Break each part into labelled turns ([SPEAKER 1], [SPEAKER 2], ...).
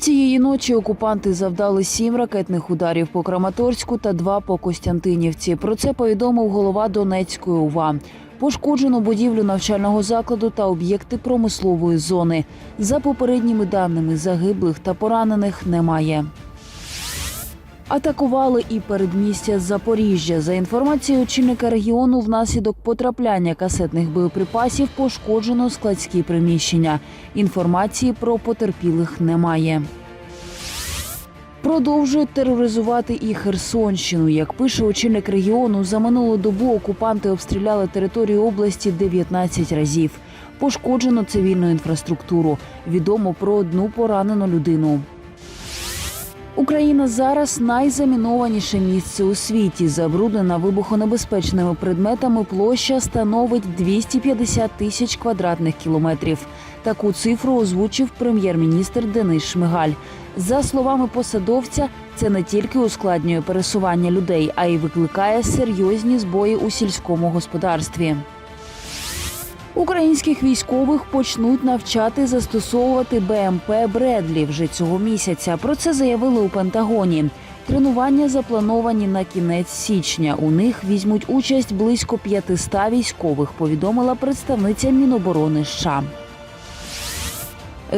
[SPEAKER 1] Цієї ночі окупанти завдали сім ракетних ударів по Краматорську та два по Костянтинівці. Про це повідомив голова Донецької УВА. Пошкоджено будівлю навчального закладу та об'єкти промислової зони. За попередніми даними загиблих та поранених немає. Атакували і передмістя Запоріжжя. За інформацією очільника регіону, внаслідок потрапляння касетних боєприпасів пошкоджено складські приміщення. Інформації про потерпілих немає. Продовжують тероризувати і Херсонщину. Як пише очільник регіону, за минулу добу окупанти обстріляли територію області 19 разів. Пошкоджено цивільну інфраструктуру. Відомо про одну поранену людину. Україна зараз найзамінованіше місце у світі. Забруднена вибухонебезпечними предметами площа становить 250 тисяч квадратних кілометрів. Таку цифру озвучив прем'єр-міністр Денис Шмигаль. За словами посадовця, це не тільки ускладнює пересування людей, а й викликає серйозні збої у сільському господарстві. Українських військових почнуть навчати застосовувати БМП Бредлі вже цього місяця. Про це заявили у Пентагоні. Тренування заплановані на кінець січня. У них візьмуть участь близько 500 військових. Повідомила представниця Міноборони США.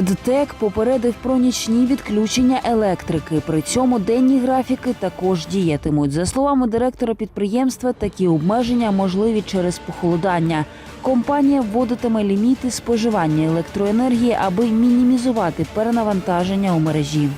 [SPEAKER 1] ДТЕК попередив про нічні відключення електрики. При цьому денні графіки також діятимуть. За словами директора підприємства, такі обмеження можливі через похолодання. Компанія вводитиме ліміти споживання електроенергії, аби мінімізувати перенавантаження у мережі.